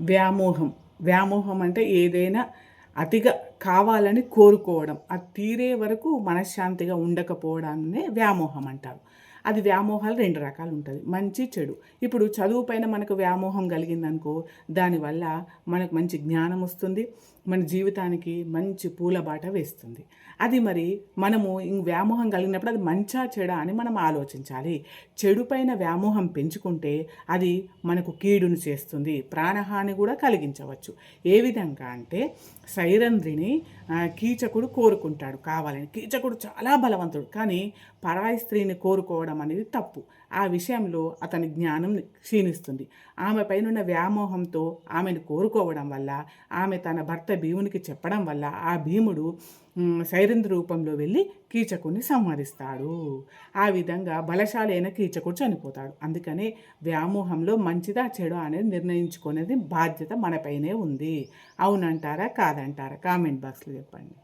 వ్యామోహం. వ్యామోహం అంటే ఏదైనా అతిగా కావాలని కోరుకోవడం. అది తీరే వరకు మనశ్శాంతిగా ఉండకపోవడాన్నే వ్యామోహం అంటారు. అది వ్యామోహాలు రెండు రకాలు ఉంటుంది మంచి చెడు. ఇప్పుడు చదువు పైన మనకు వ్యామోహం కలిగిందనుకో దానివల్ల మనకు మంచి జ్ఞానం వస్తుంది మన జీవితానికి మంచి పూల బాట వేస్తుంది. అది మరి మనము వ్యామోహం కలిగినప్పుడు అది మంచా చెడా అని మనం ఆలోచించాలి. చెడు పైన వ్యామోహం పెంచుకుంటే అది మనకు కీడును చేస్తుంది ప్రాణహాని కూడా కలిగించవచ్చు. ఏ విధంగా అంటే సైరంధ్రిని కీచకుడు కోరుకుంటాడు కావాలని. కీచకుడు చాలా బలవంతుడు కానీ పరాయి స్త్రీని కోరుకోవడం అనేది తప్పు. ఆ విషయంలో అతని జ్ఞానం క్షీణిస్తుంది. ఆమె పైన వ్యామోహంతో ఆమెను కోరుకోవడం వల్ల ఆమె తన భర్త భీమునికి చెప్పడం వల్ల ఆ భీముడు సైరంధ్ర రూపంలో వెళ్ళి కీచకుని సంహరిస్తాడు. ఆ విధంగా బలశాలి అయిన కీచకుడు చనిపోతాడు. అందుకనే వ్యామోహంలో మంచిదా చెడు అనేది నిర్ణయించుకునేది బాధ్యత మనపైనే ఉంది. అవునంటారా కాదంటారా? కామెంట్ బాక్స్లో చెప్పండి.